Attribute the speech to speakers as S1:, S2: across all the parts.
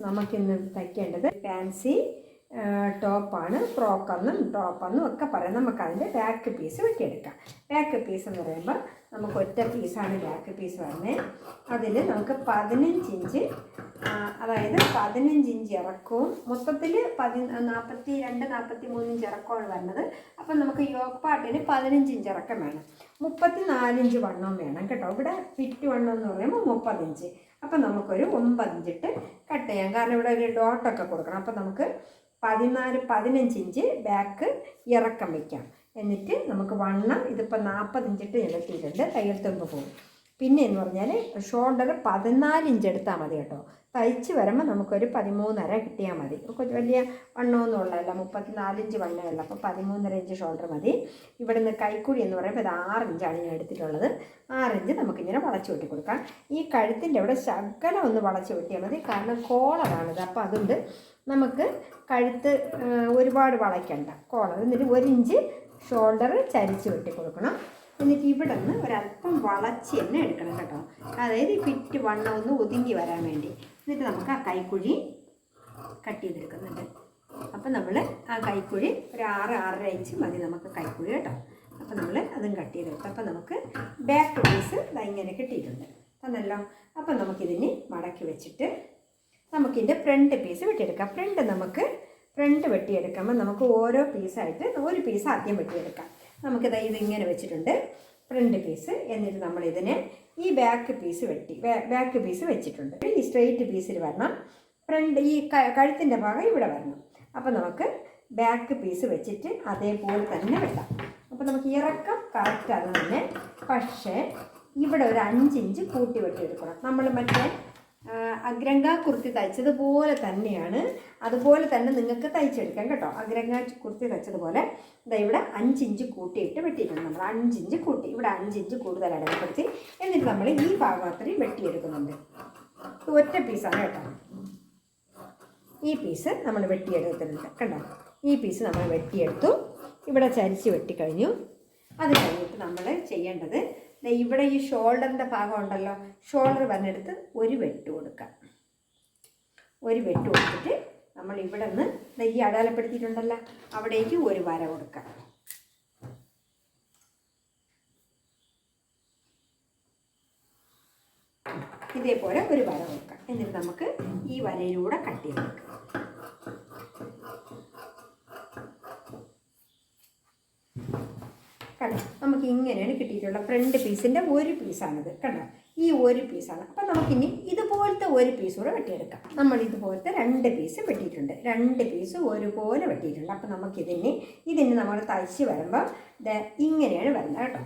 S1: നമുക്കിന്ന് തയ്ക്കേണ്ടത് ഫാൻസി ടോപ്പാണ് ഫ്രോക്കെന്നും ടോപ്പെന്നും ഒക്കെ പറയാം. നമുക്കതിന്റെ ബാക്ക് പീസ് വെട്ടിയെടുക്കാം. ബാക്ക് പീസ് എന്ന് പറയുമ്പോൾ നമുക്ക് ഒറ്റ പീസാണ് ബാക്ക് പീസ് വരുന്നത് അതിൽ നമുക്ക് പതിനഞ്ച് ഇഞ്ച് അതായത് പതിനഞ്ച് ഇഞ്ച് ഇറക്കവും മൊത്തത്തിൽ പതി നാൽപ്പത്തി രണ്ട് നാൽപ്പത്തി മൂന്ന് ഇഞ്ച് ഇറക്കമാണ് വരുന്നത്. അപ്പം നമുക്ക് യോഗ് പാട്ടിന് പതിനഞ്ച് ഇഞ്ച് ഇറക്കം വേണം. മുപ്പത്തി നാലിഞ്ച് വണ്ണം വേണം കേട്ടോ. ഇവിടെ ഫിറ്റ് വണ്ണം എന്ന് പറയുമ്പോൾ മുപ്പത്തിഞ്ച് അപ്പം നമുക്കൊരു ഒമ്പത് ഇഞ്ചിട്ട് കട്ട് ചെയ്യാം കാരണം ഇവിടെ ഒരു ഡോട്ടൊക്കെ കൊടുക്കണം. അപ്പോൾ നമുക്ക് പതിനാല് പതിനഞ്ച് ഇഞ്ച് ബാക്ക് ഇറക്കം വയ്ക്കാം എന്നിട്ട് നമുക്ക് വണ്ണം ഇതിപ്പോൾ നാൽപ്പത് ഇഞ്ചിട്ട് നിലത്തിയിട്ടുണ്ട് തയ്യൽ തുമ്പ് പോകും. പിന്നെ എന്ന് പറഞ്ഞാൽ ഷോൾഡർ പതിനാല് ഇഞ്ച് എടുത്താൽ മതി കേട്ടോ. തയ്ച്ച് വരുമ്പോൾ നമുക്കൊരു പതിമൂന്നര കിട്ടിയാൽ മതി. വലിയ വണ്ണമൊന്നും ഉള്ളതല്ല മുപ്പത്തിനാലിഞ്ച് വണ്ണമല്ല അപ്പോൾ പതിമൂന്നര ഇഞ്ച് ഷോൾഡർ മതി. ഇവിടുന്ന് കൈക്കുഴി എന്ന് പറയുമ്പോൾ ഇത് ആറ് ഇഞ്ചാണ് ഞാൻ എടുത്തിട്ടുള്ളത്. ആറ് ഇഞ്ച് നമുക്കിങ്ങനെ വളച്ച് വെട്ടി കൊടുക്കാം. ഈ കഴുത്തിന്റെ അവിടെ ശകലം ഒന്ന് വളച്ച് വെട്ടിയാൽ മതി. കാരണം കോളറാണിത് അപ്പോൾ അതുകൊണ്ട് നമുക്ക് കഴുത്ത് ഒരുപാട് വളയ്ക്കണ്ട. കോളർ എന്നിട്ട് ഒരു ഇഞ്ച് ഷോൾഡർ ചരിച്ച് വെട്ടി കൊടുക്കണം. എന്നിട്ട് ഇവിടെ നിന്ന് ഒരല്പം വളച്ച് തന്നെ എടുക്കണം കേട്ടോ. അതായത് ഈ ഫിറ്റ് വണ്ണം ഒന്ന് ഒതുങ്ങി വരാൻ വേണ്ടി. എന്നിട്ട് നമുക്ക് ആ കൈക്കുഴി കട്ട് ചെയ്തെടുക്കുന്നുണ്ട്. അപ്പം നമ്മൾ ആ കൈക്കുഴി ഒരു ആറ് ആറര ഇഞ്ച് മതി നമുക്ക് കൈക്കുഴി കേട്ടോ. അപ്പം നമ്മൾ അതും കട്ട് ചെയ്തെടുത്തു. അപ്പം നമുക്ക് ബാക്ക് പീസ് ഇങ്ങനെ കിട്ടിയിട്ടുണ്ട്. തന്നല്ലോ. അപ്പം നമുക്കിതിന് മടക്കി വെച്ചിട്ട് നമുക്കിതിന്റെ ഫ്രണ്ട് പീസ് വെട്ടിയെടുക്കാം. ഫ്രണ്ട് നമുക്ക് ഫ്രണ്ട് വെട്ടിയെടുക്കുമ്പോൾ നമുക്ക് ഓരോ പീസായിട്ട് ഒരു പീസ് ആദ്യം വെട്ടിയെടുക്കാം. നമുക്കിത് ഇതിങ്ങനെ വെച്ചിട്ടുണ്ട്. ഫ്രണ്ട് പീസ് എന്നിട്ട് നമ്മൾ ഇതിനെ ഈ ബാക്ക് പീസ് വെട്ടി ബാക്ക് പീസ് വെച്ചിട്ടുണ്ട്. ഈ സ്ട്രെയിറ്റ് പീസിൽ വരണം. ഫ്രണ്ട് ഈ കഴുത്തിന്റെ ഭാഗം ഇവിടെ വരണം. അപ്പോൾ നമുക്ക് ബാക്ക് പീസ് വെച്ചിട്ട് അതേപോലെ തന്നെ വെട്ടാം അപ്പോൾ നമുക്ക് ഇറക്കം കറക്റ്റ് അത് തന്നെ പക്ഷേ ഇവിടെ ഒരു അഞ്ചിഞ്ച് കൂട്ടി വെട്ടി വെട്ടിയെടുക്കണം. നമ്മൾ മറ്റേ അഗ്രങ്ക കുർത്തി തയ്ച്ചതുപോലെ തന്നെയാണ്. അതുപോലെ തന്നെ നിങ്ങൾക്ക് തയ്ച്ചെടുക്കാം കേട്ടോ. അഗ്രങ്ക കുർത്തി തയ്ച്ചതുപോലെ. ഇതാ ഇവിടെ അഞ്ചിഞ്ച് കൂട്ടിയിട്ട് വെട്ടിയിട്ടുണ്ട് നമ്മൾ. അഞ്ചിഞ്ച് കൂട്ടി. ഇവിടെ അഞ്ചിഞ്ച് കൂടുതൽ അടയാളപ്പെടുത്തി. എന്നിട്ട് നമ്മൾ ഈ ഭാഗത്തിൽ വെട്ടിയെടുക്കുന്നുണ്ട്. ഒറ്റ പീസാണ് കേട്ടോ. ഈ പീസ് നമ്മൾ വെട്ടിയെടുത്തിട്ടുണ്ട്. കണ്ടോ? ഈ പീസ് നമ്മൾ വെട്ടിയെടുത്തു. ഇവിടെ ചരിച്ച് വെട്ടിക്കഴിഞ്ഞു. അത് കഴിഞ്ഞിട്ട് നമ്മൾ ചെയ്യേണ്ടത് ഇവിടെ ഈ ഷോൾഡറിന്റെ ഭാഗം ഉണ്ടല്ലോ ഷോൾഡർ വന്നെടുത്ത് ഒരു വെട്ട് കൊടുക്കാം. ഒരു വെട്ട് കൊടുത്തിട്ട് നമ്മൾ ഇവിടെ നിന്ന് ഈ അടയാളപ്പെടുത്തിയിട്ടുണ്ടല്ലോ അവിടേക്ക് ഒരു വര കൊടുക്കാം. ഇതേപോലെ ഒരു വര കൊടുക്കാം. എന്നിട്ട് നമുക്ക് ഈ വരയിലൂടെ കട്ട് ചെയ്തെടുക്കാം. കണ്ടോ? നമുക്ക് ഇങ്ങനെയാണ് കിട്ടിയിട്ടുള്ള ഫ്രണ്ട് പീസിന്റെ ഒരു പീസാണിത് കണ്ടോ? ഈ ഒരു പീസാണ് അപ്പം നമുക്കിനി ഇതുപോലത്തെ ഒരു പീസ് കൂടെ വെട്ടിയെടുക്കാം. നമ്മൾ ഇതുപോലത്തെ രണ്ട് പീസ് വെട്ടിയിട്ടുണ്ട്. രണ്ട് പീസ് ഒരുപോലെ വെട്ടിയിട്ടുണ്ട്. അപ്പം നമുക്കിതിന് ഇതിന് നമ്മൾ തയ്ച്ച് വരുമ്പോൾ ഇത് ഇങ്ങനെയാണ് വരുന്നത് കേട്ടോ.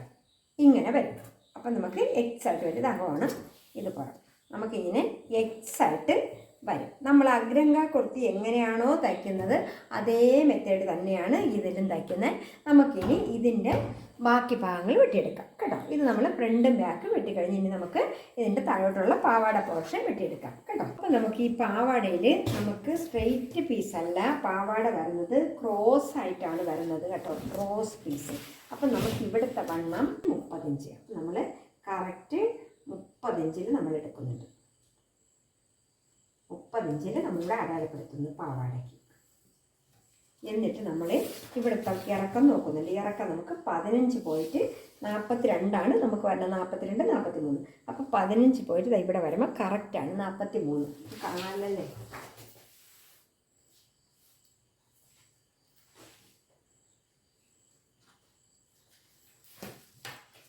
S1: ഇങ്ങനെ വരും. അപ്പം നമുക്ക് എക്സ് ആയിട്ട് വരും. ഇതകമാണ് ഇതുപോലെ നമുക്കിങ്ങനെ എക്സ് ആയിട്ട് വരും. നമ്മൾ അഗ്രങ്ക കുർത്തി എങ്ങനെയാണോ തയ്ക്കുന്നത് അതേ മെത്തേഡ് തന്നെയാണ് ഇതിലും തയ്ക്കുന്നത്. നമുക്കിനി ഇതിന്റെ ബാക്കി ഭാഗങ്ങൾ വെട്ടിയെടുക്കാം. കേട്ടോ? ഇത് നമ്മൾ ഫ്രണ്ടും ബാക്കും വെട്ടിക്കഴിഞ്ഞ് ഇനി നമുക്ക് ഇതിന്റെ താഴോട്ടുള്ള പാവാട പോർഷൻ വെട്ടിയെടുക്കാം. കേട്ടോ? അപ്പോൾ നമുക്ക് ഈ പാവാടയിൽ നമുക്ക് സ്ട്രെയിറ്റ് പീസല്ല പാവാട വരുന്നത് ക്രോസ് ആയിട്ടാണ് വരുന്നത് കേട്ടോ. ക്രോസ് പീസ് അപ്പം നമുക്ക് ഇവിടുത്തെ വണ്ണം മുപ്പത്തിഞ്ച് നമ്മൾ കറക്റ്റ് മുപ്പത്തഞ്ചിൽ നമ്മൾ എടുക്കുന്നുണ്ട് മുപ്പതിഞ്ചിൽ നമ്മളിവിടെ അടയാളപ്പെടുത്തുന്നു പാവാടയ്ക്ക്. എന്നിട്ട് നമ്മൾ ഇവിടുത്തെ ഇറക്കം നോക്കുന്നുണ്ട്. ഇറക്കം നമുക്ക് പതിനഞ്ച് പോയിട്ട് നാൽപ്പത്തി രണ്ടാണ് നമുക്ക് വരുന്നത് നാൽപ്പത്തിരണ്ട് നാൽപ്പത്തി മൂന്ന് അപ്പോൾ പതിനഞ്ച് പോയിട്ട് ഇവിടെ വരുമ്പോൾ കറക്റ്റാണ് നാൽപ്പത്തി മൂന്ന് കാണാനല്ലേ?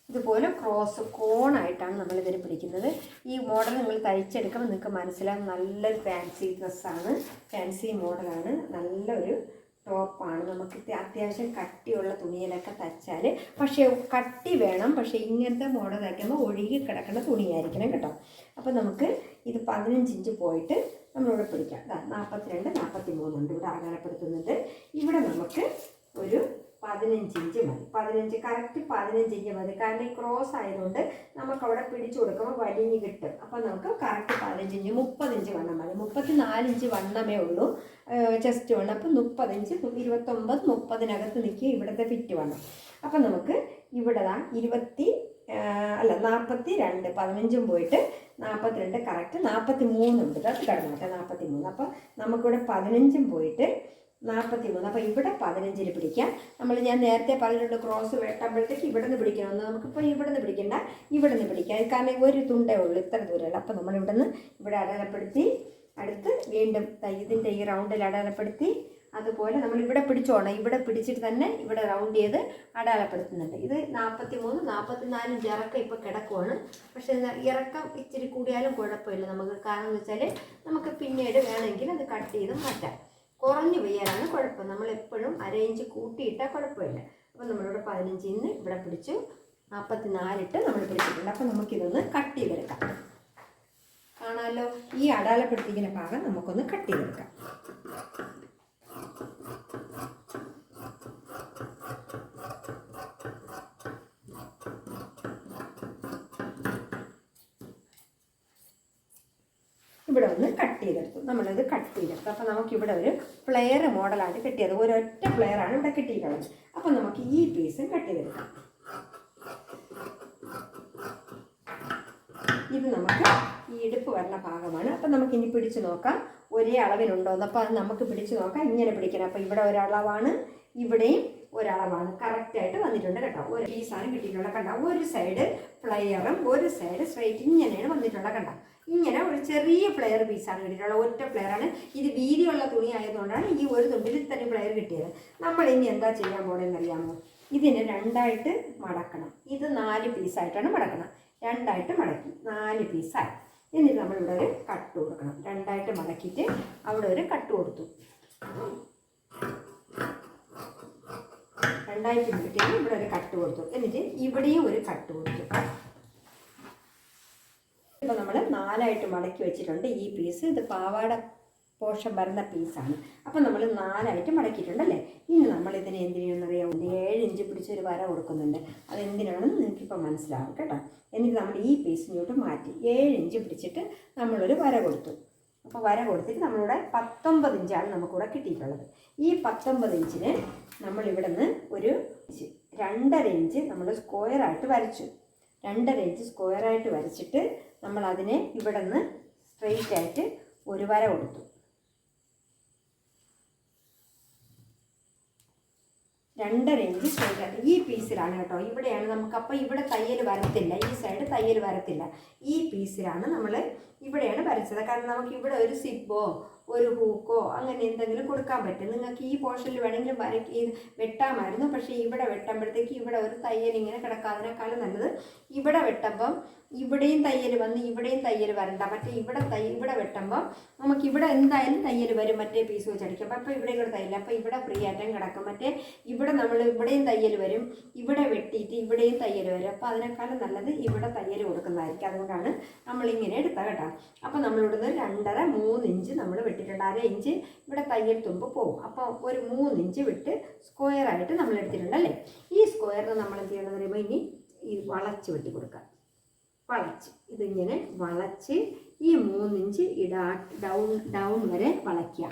S1: ഇതുപോലെ ക്രോസ് കോണായിട്ടാണ് നമ്മൾ ഇതിന് പിടിക്കുന്നത്. ഈ മോഡൽ നിങ്ങൾ തയ്ച്ചെടുക്കുമ്പോൾ നിങ്ങൾക്ക് മനസ്സിലാകും നല്ലൊരു ഫാൻസി ഡ്രസ്സാണ് ഫാൻസി മോഡലാണ് നല്ലൊരു ടോപ്പാണ് നമുക്ക് അത്യാവശ്യം കട്ടിയുള്ള തുണിയിലൊക്കെ തച്ചാൽ പക്ഷേ കട്ടി വേണം. പക്ഷേ ഇങ്ങനത്തെ മോഡൽ തയ്ക്കുമ്പോൾ ഒഴുകി കിടക്കുന്ന തുണിയായിരിക്കണം കേട്ടോ. അപ്പോൾ നമുക്ക് ഇത് പതിനഞ്ച് ഇഞ്ച് പോയിട്ട് നമ്മളിവിടെ പിടിക്കാം. നാൽപ്പത്തിരണ്ട് നാൽപ്പത്തി മൂന്നുണ്ട് ഇവിടെ അടയാളപ്പെടുത്തുന്നുണ്ട് ഇവിടെ നമുക്ക് ഒരു പതിനഞ്ച് ഇഞ്ച് മതി. പതിനഞ്ച് കറക്റ്റ് പതിനഞ്ച് ഇഞ്ച് മതി. കാരണം ഈ ക്രോസ് ആയതുകൊണ്ട് നമുക്ക് അവിടെ പിടിച്ചു കൊടുക്കുമ്പോൾ വലിഞ്ഞ് കിട്ടും. അപ്പോൾ നമുക്ക് കറക്റ്റ് പതിനഞ്ച് ഇഞ്ച് മുപ്പത് ഇഞ്ച് വണ്ണം മതി. മുപ്പത്തി നാല് വണ്ണമേ ഉള്ളൂ. ചെസ്റ്റ് വണ്ണം. അപ്പം മുപ്പതിഞ്ച് ഇരുപത്തൊമ്പത് മുപ്പതിനകത്ത് നിൽക്കുക ഇവിടുത്തെ ഫിറ്റ് വണ്ണം. അപ്പം നമുക്ക് ഇവിടെ ഇരുപത്തി അല്ല നാൽപ്പത്തി രണ്ട് പതിനഞ്ചും പോയിട്ട് നാൽപ്പത്തി രണ്ട് കറക്റ്റ് നാൽപ്പത്തി മൂന്നുണ്ട് അത് കിടന്നോട്ടെ നാൽപ്പത്തി മൂന്ന് അപ്പം നമുക്കിവിടെ പതിനഞ്ചും പോയിട്ട് നാൽപ്പത്തി മൂന്ന് അപ്പോൾ ഇവിടെ പതിനഞ്ചിൽ പിടിക്കാം. നമ്മൾ ഞാൻ നേരത്തെ പറഞ്ഞിട്ടുണ്ട് ക്രോസ് വെട്ടുമ്പോഴത്തേക്ക് ഇവിടെ നിന്ന് പിടിക്കണമെന്ന് നമുക്കിപ്പോൾ ഇവിടെ നിന്ന് പിടിക്കണ്ട. ഇവിടെ നിന്ന് പിടിക്കാം കാരണം ഒരു തുണ്ടേ ഉള്ളൂ. ഇത്ര ദൂരമല്ല. അപ്പോൾ നമ്മൾ ഇവിടെ നിന്ന് ഇവിടെ അടയാളപ്പെടുത്തി അടുത്ത് വീണ്ടും ഇതിന്റെ ഈ റൗണ്ടിൽ അടയാളപ്പെടുത്തി അതുപോലെ നമ്മൾ ഇവിടെ പിടിച്ചോണം. ഇവിടെ പിടിച്ചിട്ട് തന്നെ ഇവിടെ റൗണ്ട് ചെയ്ത് അടയാളപ്പെടുത്തുന്നുണ്ട്. ഇത് നാൽപ്പത്തി മൂന്ന് നാൽപ്പത്തി നാലും ഇറക്കം ഇപ്പോൾ കിടക്കുവാണ്. പക്ഷേ ഇറക്കം ഇച്ചിരി കൂടിയാലും കുഴപ്പമില്ല നമുക്ക്. കാരണം എന്ന് വെച്ചാൽ നമുക്ക് പിന്നീട് വേണമെങ്കിൽ അത് കട്ട് ചെയ്ത് മാറ്റാം. കുറഞ്ഞു പോയാലാണ് കുഴപ്പം. നമ്മൾ എപ്പോഴും അരയിഞ്ച് കൂട്ടിയിട്ടാൽ കുഴപ്പമില്ല. അപ്പോൾ നമ്മളിവിടെ പതിനഞ്ചിൽ നിന്ന് ഇവിടെ പിടിച്ചു നാൽപ്പത്തി നാലിട്ട് നമ്മൾ പിടിച്ചിട്ടുണ്ട്. അപ്പോൾ നമുക്കിതൊന്ന് കട്ട് ചെയ്തെടുക്കാം. കാണാമല്ലോ ഈ അടാലപ്പെടുത്തിക്കുന്ന ഭാഗം നമുക്കൊന്ന് കട്ട് ചെയ്തെടുക്കാം ഇവിടെ ഒന്ന് കട്ട് ചെയ്തെടുത്തു. നമ്മളിത് കട്ട് ചെയ്തെടുത്തു. അപ്പോൾ നമുക്ക് ഇവിടെ ഒരു പ്ലെയർ മോഡലാണ് കിട്ടിയത്. ഒരൊറ്റ പ്ലെയറാണ് ഇവിടെ കിട്ടിയിട്ടുള്ളത് അപ്പോൾ നമുക്ക് ഈ പീസും കട്ട് ചെയ്തെടുക്കാം. ഇത് നമുക്ക് ഈ ഇടുപ്പ് വരുന്ന ഭാഗമാണ്. അപ്പം നമുക്ക് ഇനി പിടിച്ചു നോക്കാം. ഒരേ അളവിലുണ്ടോ എന്ന്. അപ്പോൾ അത് നമുക്ക് പിടിച്ചു നോക്കാം. ഇങ്ങനെ പിടിക്കണം. അപ്പോൾ ഇവിടെ ഒരളവാണ്. ഇവിടെയും ഒരളവാണ്. കറക്റ്റായിട്ട് വന്നിട്ടുണ്ട് കേട്ടോ. ഒരു പീസാണ് കിട്ടിയിട്ടുള്ളത്. കണ്ട? ഒരു സൈഡ് പ്ലെയറും ഒരു സൈഡ് സ്ട്രൈറ്റ് ഇങ്ങനെയാണ് വന്നിട്ടുള്ളത്. കണ്ട? ഇങ്ങനെ ഒരു ചെറിയ ഫ്ലെയർ പീസാണ് കിട്ടിയിട്ടുള്ളത്. ഒറ്റ ഫ്ലെയറാണ് ഇത് വീതിയുള്ള തുണി ആയതുകൊണ്ടാണ് ഈ ഒരു തുണ്ടിൽ തന്നെ ഫ്ലെയർ കിട്ടിയത്. നമ്മൾ ഇനി എന്താ ചെയ്യാൻ പോകണമെന്ന് അറിയാമോ? ഇതിനെ രണ്ടായിട്ട് മടക്കണം. ഇത് നാല് പീസായിട്ടാണ് മടക്കണം. രണ്ടായിട്ട് മടക്കി. നാല് പീസായി എന്നിട്ട് നമ്മളിവിടെ ഒരു കട്ട് കൊടുക്കണം. രണ്ടായിട്ട് മടക്കിയിട്ട് അവിടെ ഒരു കട്ട് കൊടുത്തു. രണ്ടായിട്ട് കിട്ടിയാൽ ഇവിടെ ഒരു കട്ട് കൊടുത്തു. എന്നിട്ട് ഇവിടെയും ഒരു കട്ട് കൊടുത്തു. ഇപ്പോൾ നമ്മൾ നാലായിട്ട് മടക്കി വെച്ചിട്ടുണ്ട് ഈ പീസ് ഇത് പാവാട പോഷൻ വരുന്ന പീസാണ് അപ്പോൾ നമ്മൾ നാലായിട്ട് മടക്കിയിട്ടുണ്ടല്ലേ ഇനി നമ്മൾ ഇതിനെ എന്തിനാണെന്നറിയാം ഏഴ് ഇഞ്ച് പിടിച്ചൊരു വര കൊടുക്കുന്നുണ്ട്. അത് അതെന്തിനാണെന്ന് നിങ്ങൾക്കിപ്പോൾ മനസ്സിലാവും കേട്ടോ. എന്നിട്ട് നമ്മൾ ഈ പീസ് ഇങ്ങോട്ട് മാറ്റി. ഏഴ് ഇഞ്ച് പിടിച്ചിട്ട് നമ്മളൊരു വര കൊടുത്തു. അപ്പോൾ വര കൊടുത്തിട്ട് നമ്മളിവിടെ പത്തൊമ്പത് ഇഞ്ചാണ് നമുക്കിവിടെ കിട്ടിയിട്ടുള്ളത്. ഈ പത്തൊമ്പത് ഇഞ്ചിന് നമ്മളിവിടെ നിന്ന് ഒരു രണ്ടര ഇഞ്ച് നമ്മൾ സ്ക്വയറായിട്ട് വരച്ചു. രണ്ടര ഇഞ്ച് സ്ക്വയറായിട്ട് വരച്ചിട്ട് നമ്മൾ അതിനെ ഇവിടെ നിന്ന് സ്ട്രെയിറ്റ് ആയിട്ട് ഒരു വര കൊടുത്തു. രണ്ടര ഇഞ്ച് സ്ട്രെയിറ്റ് ആയിട്ട് ഈ പീസിലാണ് കേട്ടോ ഇവിടെയാണ് നമുക്ക് അപ്പോൾ ഇവിടെ തയ്യൽ വരത്തില്ല ഈ സൈഡ് തയ്യൽ വരത്തില്ല. ഈ പീസിലാണ് നമ്മൾ ഇവിടെയാണ് വരച്ചത്. കാരണം നമുക്ക് ഇവിടെ ഒരു സിബോ ഒരു ഹൂക്കോ അങ്ങനെ എന്തെങ്കിലും കൊടുക്കാൻ പറ്റും. നിങ്ങൾക്ക് ഈ പോർഷനിൽ വേണമെങ്കിലും വരയ്ക്ക് വെട്ടാമായിരുന്നു. പക്ഷേ ഇവിടെ വെട്ടുമ്പോഴത്തേക്ക് ഇവിടെ ഒരു തയ്യൽ ഇങ്ങനെ കിടക്കാതിനേക്കാളും നല്ലത് ഇവിടെ വെട്ടുമ്പം ഇവിടെയും തയ്യൽ വന്ന് ഇവിടെയും തയ്യൽ വരണ്ട. മറ്റേ ഇവിടെ തയ്യൽ ഇവിടെ വെട്ടുമ്പോൾ നമുക്ക് ഇവിടെ എന്തായാലും തയ്യൽ വരും. മറ്റേ പീസ് വെച്ച് അടിക്കുമ്പോൾ അപ്പോൾ ഇവിടെ ഇവിടെ തയ്യൽ അപ്പോൾ ഇവിടെ ഫ്രീ ആയിട്ടും കിടക്കും. മറ്റേ ഇവിടെ നമ്മൾ ഇവിടെയും തയ്യൽ വരും. ഇവിടെ വെട്ടിയിട്ട് ഇവിടെയും തയ്യൽ വരും. അപ്പോൾ അതിനേക്കാളും നല്ലത് ഇവിടെ തയ്യൽ കൊടുക്കുന്നതായിരിക്കും. അതുകൊണ്ടാണ് നമ്മളിങ്ങനെ എടുത്തത് കേട്ടോ. അപ്പോൾ നമ്മളിവിടുന്ന് രണ്ടര മൂന്ന് ഇഞ്ച് നമ്മൾ വെട്ടിയിട്ടുണ്ട് അര ഇഞ്ച് ഇവിടെ തയ്യൽ തുമ്പ് പോകും അപ്പോൾ ഒരു മൂന്ന് ഇഞ്ച് വിട്ട് സ്ക്വയറായിട്ട് നമ്മൾ എടുത്തിട്ടുണ്ട് അല്ലേ? ഈ സ്ക്വയറിന് നമ്മൾ എന്ത് ചെയ്യണമെന്ന് പറയുമ്പോൾ ഇനി ഈ വളച്ച് വെട്ടി കൊടുക്കുക. വളച്ച്. ഇതിങ്ങനെ വളച്ച് ഈ മൂന്നിഞ്ച് ഇടാ ഡൗൺ ഡൗൺ വരെ വളയ്ക്കുക.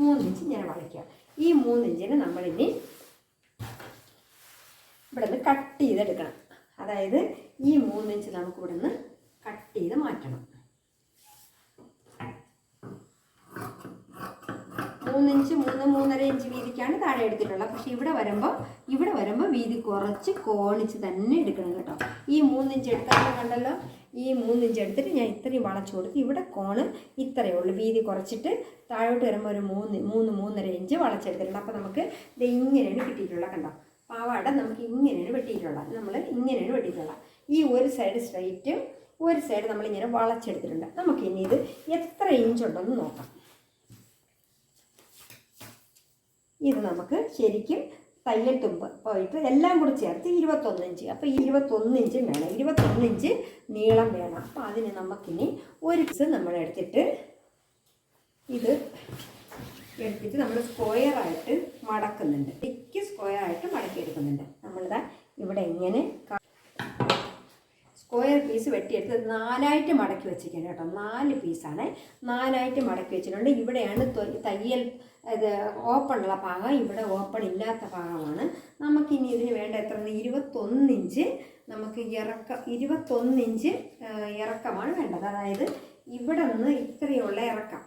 S1: മൂന്നിഞ്ച് ഇങ്ങനെ വളയ്ക്കുക. ഈ മൂന്നിഞ്ചിന് നമ്മളിനി ഇവിടെ നിന്ന് കട്ട് ചെയ്തെടുക്കണം. അതായത് ഈ മൂന്നിഞ്ച് നമുക്ക് നിന്ന് കട്ട് ചെയ്ത് മാറ്റണം. മൂന്നിഞ്ച് മൂന്ന് മൂന്നര ഇഞ്ച് വീതിക്കാണ് താഴെ എടുത്തിട്ടുള്ളത്. പക്ഷെ ഇവിടെ വരുമ്പോൾ ഇവിടെ വരുമ്പോൾ വീതി കുറച്ച് കോണിച്ച് തന്നെ എടുക്കണം കേട്ടോ. ഈ മൂന്നിഞ്ച് എടുത്താൽ കണ്ടല്ലോ? ഈ മൂന്നിഞ്ച് എടുത്തിട്ട് ഞാൻ ഇത്രയും വളച്ചു കൊടുത്ത് ഇവിടെ കോണ് ഇത്രയേ ഉള്ളൂ. വീതി കുറച്ചിട്ട് താഴോട്ട് വരുമ്പോൾ ഒരു മൂന്ന് മൂന്ന് മൂന്നര ഇഞ്ച് വളച്ചെടുത്തിട്ടുണ്ട് അപ്പോൾ നമുക്ക് ഇത് ഇങ്ങനെയാണ് കിട്ടിയിട്ടുള്ളത് കണ്ടോ? പാവാട നമുക്ക് ഇങ്ങനെയാണ് വെട്ടിയിട്ടുള്ളത്. നമ്മൾ ഇങ്ങനെയാണ് വെട്ടിയിട്ടുള്ളത്. ഈ ഒരു സൈഡ് സ്ട്രൈറ്റും ഒരു സൈഡ് നമ്മളിങ്ങനെ വളച്ചെടുത്തിട്ടുണ്ട്. നമുക്ക് ഇനി ഇത് എത്ര ഇഞ്ചുണ്ടെന്ന് നോക്കാം. ഇത് നമുക്ക് ശരിക്കും തയ്യൽ തുമ്പ് പോയിട്ട് എല്ലാം കൂടി ചേർത്ത് ഇരുപത്തൊന്ന് ഇഞ്ച്. അപ്പോൾ ഈ ഇരുപത്തൊന്ന് ഇഞ്ച് വേണം. ഇരുപത്തൊന്ന് ഇഞ്ച് നീളം വേണം. അപ്പോൾ അതിന് നമുക്കിനി ഒരു പീസ് നമ്മൾ എടുത്തിട്ട് ഇത് എടുത്തിട്ട് നമ്മൾ സ്ക്വയറായിട്ട് മടക്കുന്നുണ്ട്. തിക്ക് സ്ക്വയറായിട്ട് മടക്കി എടുക്കുന്നുണ്ട് നമ്മളിതാ ഇവിടെ ഇങ്ങനെ പീസ് വെട്ടിയെടുത്ത് നാലായിട്ട് മടക്കി വെച്ചിരിക്കണം കേട്ടോ. നാല് പീസാണ് നാലായിട്ട് മടക്കി വെച്ചിട്ടുണ്ട്. ഇവിടെയാണ് തയ്യൽ ഇത് ഓപ്പണുള്ള ഭാഗം ഇവിടെ ഓപ്പൺ ഇല്ലാത്ത ഭാഗമാണ് നമുക്കിനി ഇതിന് വേണ്ട എത്ര ഇരുപത്തൊന്ന് ഇഞ്ച് നമുക്ക് ഇറക്കം ഇരുപത്തൊന്ന് ഇഞ്ച് ആ, ഇറക്കമാണ് വേണ്ടത്. അതായത് ഇവിടെ നിന്ന് ഇത്രയുള്ള ഇറക്കം.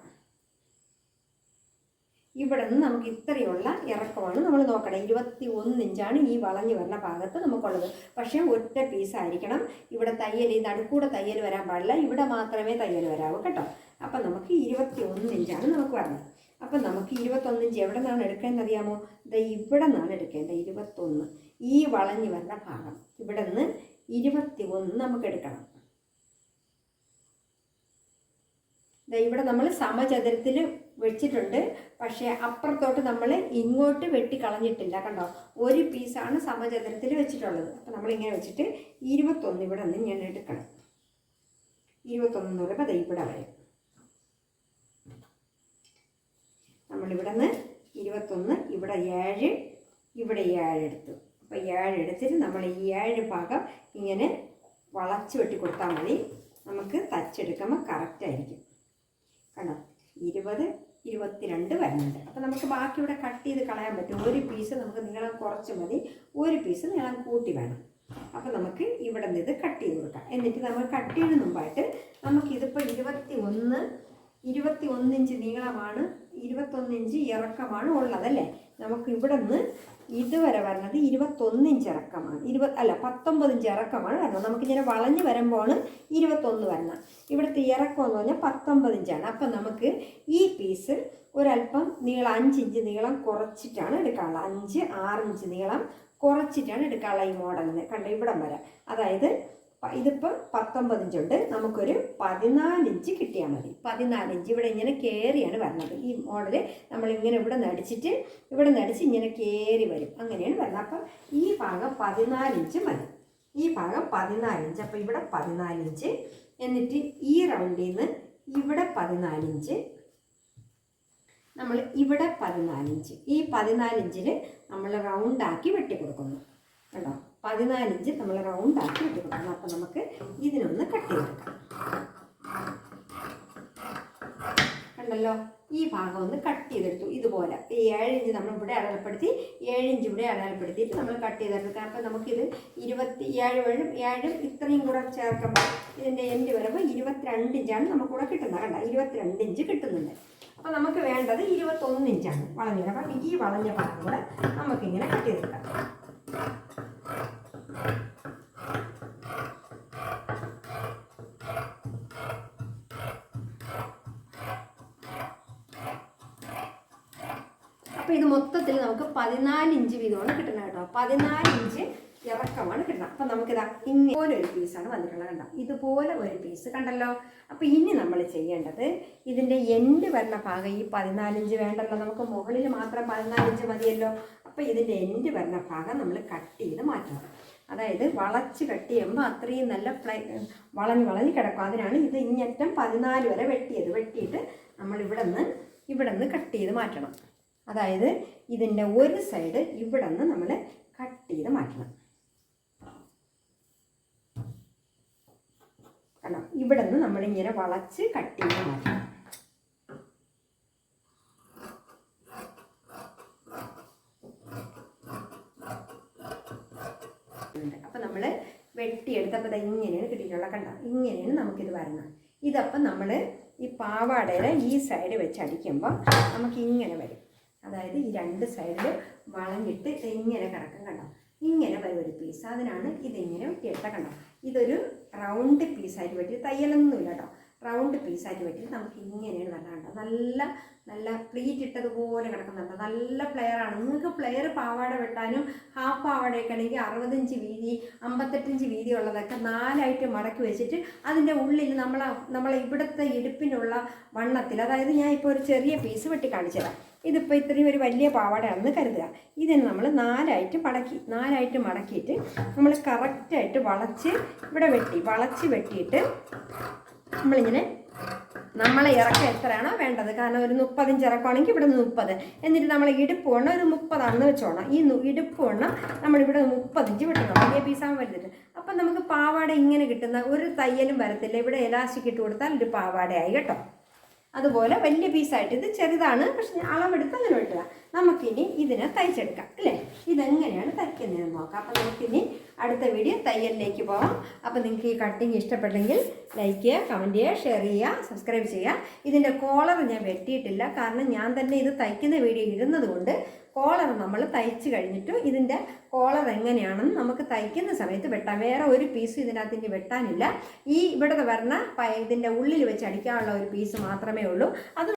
S1: ഇവിടെ നിന്ന് നമുക്ക് ഇത്രയുള്ള ഇറക്കമാണ് നമ്മൾ നോക്കണം. ഇരുപത്തി ഒന്ന് ഇഞ്ചാണ് ഈ വളഞ്ഞു വരുന്ന ഭാഗത്ത് നമുക്കുള്ളത്. പക്ഷേ ഒറ്റ പീസായിരിക്കണം ഇവിടെ തയ്യൽ ഈ നടുക്കൂടെ തയ്യൽ വരാൻ പാടില്ല. ഇവിടെ മാത്രമേ തയ്യൽ വരാവൂ കേട്ടോ. അപ്പം നമുക്ക് ഇരുപത്തി ഒന്ന് ഇഞ്ചാണ് നമുക്ക് വരുന്നത് അപ്പം നമുക്ക് ഇരുപത്തൊന്ന് ഇഞ്ച് എവിടെ നിന്നാണ് എടുക്കേണ്ടത് അറിയാമോ? ഇത് ഇവിടെ നിന്നാണ് എടുക്കേണ്ടത് ഇരുപത്തൊന്ന്. ഈ വളഞ്ഞു വരുന്ന ഭാഗം. ഇവിടെ നിന്ന് ഇരുപത്തി ഒന്ന് നമുക്ക് എടുക്കണം. ഇവിടെ നമ്മൾ സമചതുരത്തിൽ വെച്ചിട്ടുണ്ട്. പക്ഷേ അപ്പുറത്തോട്ട് നമ്മൾ ഇങ്ങോട്ട് വെട്ടി കളഞ്ഞിട്ടില്ല കണ്ടോ? ഒരു പീസാണ് സമചതുരത്തിൽ വെച്ചിട്ടുള്ളത്. അപ്പം നമ്മളിങ്ങനെ വെച്ചിട്ട് ഇരുപത്തൊന്ന് ഇവിടെ നിന്ന് ഞാൻ എടുക്കണം. ഇരുപത്തൊന്ന് എന്ന് പറയുമ്പോൾ അത് ഇവിടെ വരും. നമ്മളിവിടെ നിന്ന് ഇരുപത്തൊന്ന് ഇവിടെ ഏഴ് ഇവിടെ ഏഴ് എടുത്തു. അപ്പോൾ ഏഴ് എടുത്തിട്ട് നമ്മൾ ഈ ഏഴ് ഭാഗം ഇങ്ങനെ വളച്ച് വെട്ടി കൊടുത്താൽ മതി. നമുക്ക് തച്ചെടുക്കുമ്പോൾ കറക്റ്റായിരിക്കും കണ്ടോ? ഇരുപത് ഇരുപത്തിരണ്ട് വരുന്നുണ്ട്. അപ്പോൾ നമുക്ക് ബാക്കി ഇവിടെ കട്ട് ചെയ്ത് കളയാൻ പറ്റും. ഒരു പീസ് നമുക്ക് നീളം കുറച്ച് മതി. ഒരു പീസ് നീളം കൂട്ടി വേണം. അപ്പോൾ നമുക്ക് ഇവിടെ നിന്ന് ഇത് കട്ട് ചെയ്ത് കൊടുക്കാം. എന്നിട്ട് നമ്മൾ കട്ട് ചെയ്യുന്ന മുമ്പായിട്ട് നമുക്കിതിപ്പോൾ ഇരുപത്തി ഒന്ന് ഇരുപത്തി ഒന്നിഞ്ച് നീളമാണ് ഇരുപത്തൊന്നിഞ്ച് ഇറക്കമാണ് ഉള്ളതല്ലേ നമുക്ക് ഇവിടെ നിന്ന് ഇതുവരെ വരുന്നത് ഇരുപത്തൊന്ന് ഇഞ്ച് ഇറക്കമാണ്. ഇരുപത് അല്ല പത്തൊമ്പത് ഇഞ്ച് ഇറക്കമാണ് വരുന്നത്. നമുക്കിങ്ങനെ വളഞ്ഞ് വരുമ്പോഴാണ് ഇരുപത്തൊന്ന് വരുന്നത്. ഇവിടുത്തെ ഇറക്കം എന്ന് പറഞ്ഞാൽ പത്തൊമ്പത് ഇഞ്ചാണ് അപ്പം നമുക്ക് ഈ പീസ് ഒരല്പം നീളം അഞ്ച് ഇഞ്ച് നീളം കുറച്ചിട്ടാണ് എടുക്കാനുള്ളത്. അഞ്ച് ആറ് ഇഞ്ച് നീളം കുറച്ചിട്ടാണ് എടുക്കാനുള്ള ഈ മോഡലിന് കണ്ട ഇവിടം വരെ. അതായത് ഇതിപ്പം പത്തൊമ്പത് ഇഞ്ചുണ്ട് നമുക്കൊരു പതിനാലിഞ്ച് കിട്ടിയാൽ മതി. പതിനാലിഞ്ച് ഇവിടെ ഇങ്ങനെ കയറിയാണ് വരുന്നത് ഈ മോഡൽ നമ്മളിങ്ങനെ ഇവിടെ നടിച്ചിട്ട് ഇവിടെ നടിച്ച് ഇങ്ങനെ കയറി വരും. അങ്ങനെയാണ് വരുന്നത് അപ്പം ഈ ഭാഗം പതിനാലിഞ്ച് മതി. ഈ ഭാഗം പതിനാലിഞ്ച്. അപ്പോൾ ഇവിടെ പതിനാലിഞ്ച്. എന്നിട്ട് ഈ റൗണ്ടിൽ നിന്ന് ഇവിടെ പതിനാലിഞ്ച്. നമ്മൾ ഇവിടെ പതിനാലിഞ്ച്. ഈ പതിനാലിഞ്ചിൽ നമ്മൾ റൗണ്ടാക്കി വെട്ടി കൊടുക്കുന്നു കണ്ടോ? പതിനാല് ഇഞ്ച് നമ്മൾ റൗണ്ട് ആക്കി എടുക്കണം. അപ്പം നമുക്ക് ഇതിനൊന്ന് കട്ട് ചെയ്തെടുക്കാം. കണ്ടല്ലോ? ഈ ഭാഗം ഒന്ന് കട്ട് ചെയ്തെടുത്തു. ഇതുപോലെ. ഈ ഏഴിഞ്ച് നമ്മൾ ഇവിടെ അടയാളപ്പെടുത്തി ഏഴിഞ്ച് ഇവിടെ അടയാളപ്പെടുത്തിയിട്ട് നമ്മൾ കട്ട് ചെയ്തെടുക്കാം. അപ്പം നമുക്കിത് ഇരുപത്തി ഏഴ് വഴും ഏഴും ഇത്രയും കൂടെ ചേർക്കുമ്പോൾ ഇതിന്റെ എൻഡ് വരുമ്പോൾ ഇരുപത്തിരണ്ട് ഇഞ്ചാണ് നമുക്കിവിടെ കിട്ടുന്നത്. കണ്ട? ഇരുപത്തിരണ്ട് ഇഞ്ച് കിട്ടുന്നുണ്ട്. അപ്പോൾ നമുക്ക് വേണ്ടത് ഇരുപത്തൊന്ന് ഇഞ്ചാണ് വളഞ്ഞത് അപ്പം ഈ വളഞ്ഞ ഭാഗം കൂടെ നമുക്കിങ്ങനെ കട്ട് ചെയ്തെടുക്കാം അപ്പോൾ ഇത് നമുക്ക് പതിനാല് ഇഞ്ച് വീതമാണ് കിട്ടുന്നത് കേട്ടോ. പതിനാല് ഇഞ്ച് ഇറക്കമാണ് കിട്ടുന്നത്. അപ്പം നമുക്കിതാ ഇങ്ങനെ ഒരു പീസാണ് വന്നിട്ടുള്ളത് കണ്ടോ? ഇതുപോലെ ഒരു പീസ് കണ്ടല്ലോ. അപ്പോൾ ഇനി നമ്മൾ ചെയ്യേണ്ടത് ഇതിന്റെ എൻഡ് വരുന്ന ഭാഗം ഈ പതിനാലിഞ്ച് വേണ്ടല്ലോ. നമുക്ക് മുകളിൽ മാത്രം പതിനാലിഞ്ച് മതിയല്ലോ. അപ്പോൾ ഇതിന്റെ എൻഡ് വരുന്ന ഭാഗം നമ്മൾ കട്ട് ചെയ്ത് മാറ്റണം. അതായത് വളച്ച് കട്ട് ചെയ്യുമ്പോൾ അത്രയും നല്ല ഫ്ലൈ വളഞ്ഞ് വളഞ്ഞ് കിടക്കും. അതിനാണ് ഇത് ഇങ്ങറ്റം പതിനാല് വരെ വെട്ടിയത്. വെട്ടിയിട്ട് നമ്മൾ ഇവിടെ നിന്ന് ഇവിടെ നിന്ന് കട്ട് ചെയ്ത് മാറ്റണം. അതായത് ഇതിന്റെ ഒരു സൈഡ് ഇവിടെ നിന്ന് നമ്മൾ കട്ട് ചെയ്ത് മാറ്റണം. കണ്ടോ? ഇവിടെ നിന്ന് നമ്മളിങ്ങനെ വളച്ച് കട്ട് ചെയ്ത് മാറ്റണം. അപ്പം നമ്മൾ വെട്ടിയെടുത്തപ്പോൾ ഇത് ഇങ്ങനെയാണ് കിട്ടിയിട്ടുള്ളത് കണ്ട? ഇങ്ങനെയാണ് നമുക്കിത് വരുന്നത് ഇതപ്പം നമ്മൾ ഈ പാവാടയുടെ ഈ സൈഡ് വെച്ച് അടിക്കുമ്പോൾ നമുക്ക് ഇങ്ങനെ വരും. അതായത് ഈ രണ്ട് സൈഡിൽ വളഞ്ഞിട്ട് ഇങ്ങനെ കിടക്കും കണ്ടോ? ഇങ്ങനെ വരും ഒരു പീസ് അതിനാണ് ഇതിങ്ങനെ വെട്ടിയെടുത്ത കണ്ടോ? ഇതൊരു റൗണ്ട് പീസായിട്ട് വെട്ടി തയ്യലൊന്നുമില്ല കേട്ടോ. റൗണ്ട് പീസായിട്ട് പറ്റി നമുക്ക് ഇങ്ങനെയാണ് കണ്ടോ? നല്ല നല്ല പ്ലീറ്റ് ഇട്ടതുപോലെ കിടക്കുന്നുണ്ട് നല്ല പ്ലെയറാണ് നിങ്ങൾക്ക് പ്ലെയർ പാവാട വെട്ടാനും ഹാഫ് പാവാടയൊക്കെ ആണെങ്കിൽ അറുപത്തഞ്ച് വീതി അമ്പത്തെട്ടഞ്ച് വീതി ഉള്ളതൊക്കെ നാലായിട്ട് മടക്കി വെച്ചിട്ട് അതിന്റെ ഉള്ളിൽ നമ്മൾ നമ്മൾ ഇവിടുത്തെ ഇടുപ്പിനുള്ള വണ്ണത്തിൽ അതായത് ഞാൻ ഇപ്പോൾ ഒരു ചെറിയ പീസ് വെട്ടി കാണിച്ചു ഇതിപ്പോൾ ഇത്രയും ഒരു വലിയ പാവാടയാണെന്ന് കരുതുക. ഇതിന് നമ്മൾ നാലായിട്ട് മടക്കി നാലായിട്ട് മടക്കിയിട്ട് നമ്മൾ കറക്റ്റായിട്ട് വളച്ച് ഇവിടെ വെട്ടി വളച്ച് വെട്ടിയിട്ട് നമ്മളിങ്ങനെ നമ്മളെ ഇറക്കം എത്രയാണോ വേണ്ടത്. കാരണം ഒരു മുപ്പതിഞ്ച് ഇറക്കമാണെങ്കിൽ ഇവിടെ നിന്ന് മുപ്പത്. എന്നിട്ട് നമ്മൾ ഇടുപ്പ് വണ്ണം ഒരു മുപ്പതാണെന്ന് വെച്ചോണം. ഈ ഇടുപ്പ് വണ്ണം നമ്മളിവിടെ മുപ്പതിഞ്ച് വിട്ടണം. വലിയ പീസാകുമ്പോൾ വലുതിട്ട് അപ്പം നമുക്ക് പാവാട ഇങ്ങനെ കിട്ടുന്ന ഒരു തയ്യലും വരത്തില്ല. ഇവിടെ എലാസ്റ്റിക് ഇട്ട് കൊടുത്താൽ ഒരു പാവാടയായി കേട്ടോ. അതുപോലെ വലിയ പീസായിട്ട് ഇത് ചെറുതാണ്. പക്ഷെ അളവെടുത്ത് അങ്ങനെ വെട്ടുക. നമുക്കിനി ഇതിനെ തയ്ച്ചെടുക്കാം അല്ലേ? ഇതെങ്ങനെയാണ് തയ്ക്കുന്നതെന്ന് നോക്കാം. അപ്പം നമുക്കിനി അടുത്ത വീഡിയോ തയ്യലിലേക്ക് പോകാം അപ്പോൾ നിങ്ങൾക്ക് ഈ കട്ടിങ് ഇഷ്ടപ്പെട്ടെങ്കിൽ ലൈക്ക് ചെയ്യുക കമന്റ് ചെയ്യുക ഷെയർ ചെയ്യുക സബ്സ്ക്രൈബ് ചെയ്യുക. ഇതിന്റെ കോളർ ഞാൻ വെട്ടിയിട്ടില്ല. കാരണം ഞാൻ തന്നെ ഇത് തയ്ക്കുന്ന വീഡിയോ ഇടുന്നത് കൊണ്ട് കോളർ നമ്മൾ തയ്ച്ച് കഴിഞ്ഞിട്ട് ഇതിന്റെ കോളർ എങ്ങനെയാണെന്ന് നമുക്ക് തയ്ക്കുന്ന സമയത്ത് വെട്ടാം. വേറെ ഒരു പീസും ഇനി വെട്ടാനില്ല. ഈ ഇവിടെ വരണ ഇതിന്റെ ഉള്ളിൽ വെച്ച് അടിക്കാനുള്ള ഒരു പീസ് മാത്രമേ ഉള്ളൂ. അത്